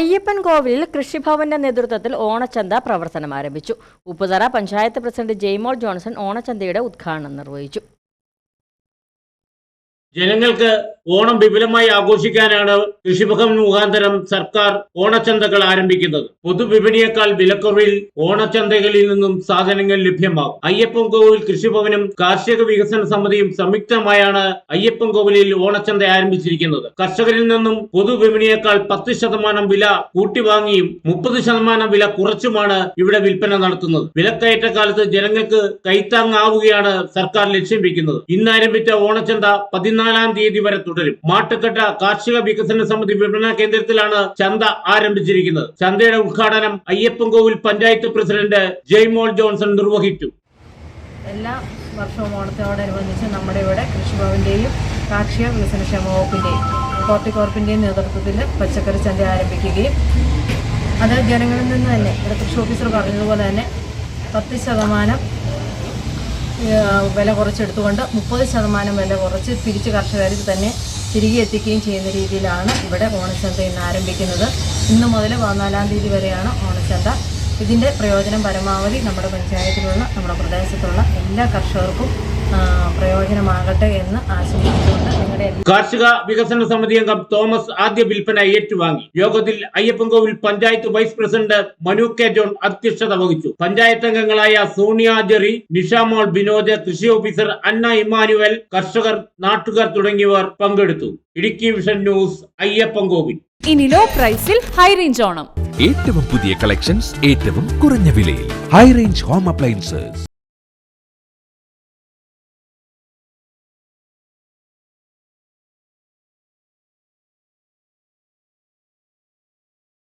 അയ്യപ്പൻ കോവിലിൽ കൃഷിഭവന്റെ നേതൃത്വത്തിൽ ഓണച്ചന്ത പ്രവർത്തനം ആരംഭിച്ചു. ഉപ്പുതറ പഞ്ചായത്ത് പ്രസിഡന്റ് ജെയ്മോൾ ജോൺസൺ ഓണച്ചന്തയുടെ ഉദ്ഘാടനം നിർവഹിച്ചു. ജനങ്ങൾക്ക് ഓണം വിപുലമായി ആഘോഷിക്കാനാണ് കൃഷിഭവൻ മുഖാന്തരം സർക്കാർ ഓണച്ചന്തകൾ ആരംഭിക്കുന്നത്. പൊതുവിപണിയേക്കാൾ വിലക്കുറവിൽ ഓണച്ചന്തകളിൽ നിന്നും സാധനങ്ങൾ ലഭ്യമാകും. അയ്യപ്പൻ കോവിൽ കൃഷിഭവനും കാർഷിക വികസന സമിതിയും സംയുക്തമായാണ് അയ്യപ്പൻ കോവിലിൽ ഓണച്ചന്ത ആരംഭിച്ചിരിക്കുന്നത്. കർഷകരിൽ നിന്നും പൊതുവിപണിയേക്കാൾ പത്ത് ശതമാനം വില കൂട്ടി വാങ്ങിയും മുപ്പത് ശതമാനം വില കുറച്ചുമാണ് ഇവിടെ വിൽപ്പന നടത്തുന്നത്. വിലക്കയറ്റ കാലത്ത് ജനങ്ങൾക്ക് കൈത്താങ്ങാവുകയാണ് സർക്കാർ ലക്ഷ്യം വെക്കുന്നത്. ഇന്ന് ആരംഭിച്ച ഓണച്ചന്ത പതിനാലാം തീയതി വരെ തുടരും. മാട്ടുക്കട്ട കാർഷിക വികസന സമിതി വിപണന കേന്ദ്രത്തിലാണ് ചന്ത ആരംഭിച്ചിരിക്കുന്നത്. ചന്തയുടെ ഉദ്ഘാടനം അയ്യപ്പൻകോവിൽ പഞ്ചായത്ത് പ്രസിഡന്റ് ജെയ്മോൾ ജോൺസൺ നിർവഹിച്ചു. എല്ലാ വർഷവും ഓണത്തോടനുബന്ധിച്ച് നമ്മുടെ ഇവിടെ കൃഷിഭവന്റെയും കാർഷിക വികസന ക്ഷേമ വകുപ്പിന്റെയും ഹോർട്ടികോർപ്പിന്റെയും നേതൃത്വത്തിൽ പച്ചക്കറി ചന്ത ആരംഭിക്കുകയും അത് ജനങ്ങളിൽ നിന്ന് തന്നെ ഇവിടെ കൃഷി ഓഫീസർ പറഞ്ഞതുപോലെ തന്നെ പത്ത് ശതമാനം വില കുറച്ചെടുത്തുകൊണ്ട് മുപ്പത് ശതമാനം വില കുറച്ച് തിരിച്ച് കർഷകരിൽ തന്നെ തിരികെ എത്തിക്കുകയും ചെയ്യുന്ന രീതിയിലാണ് ഇവിടെ ഓണച്ചന്ത ഇന്ന് ആരംഭിക്കുന്നത്. ഇന്ന് മുതൽ പതിനാലാം തീയതി വരെയാണ് ഓണച്ചന്ത. ഇതിന്റെ പ്രയോജനം പരമാവധി നമ്മുടെ പഞ്ചായത്തിലുള്ള നമ്മുടെ പ്രദേശത്തുള്ള എല്ലാ കർഷകർക്കും പ്രയോജനമാകട്ടെ എന്ന് ആശംസിച്ചുകൊണ്ട് നിങ്ങളുടെ കാർഷിക വികസന സമിതി അംഗം തോമസ് ആദ്യ വിൽപ്പന ഏറ്റുവാങ്ങി. യോഗത്തിൽ Ayyappancoil panchayat vice president Manu K John അധ്യക്ഷത വഹിച്ചു. പഞ്ചായത്ത് അംഗങ്ങളായ സോണിയ ജെറി നിഷാമോൾ ബിനോദ് കൃഷി ഓഫീസർ അന്ന ഇമ്മാനുവൽ കർഷകർ നാട്ടുകാർ തുടങ്ങിയവർ പങ്കെടുത്തു. Idukki vision news Ayyappancoil. ഇനി ലോ പ്രൈസിൽ ഹൈ റേഞ്ച് ഓണം. ഏറ്റവും പുതിയ കളക്ഷൻസ് ഏറ്റവും കുറഞ്ഞ വിലയിൽ. High range home appliances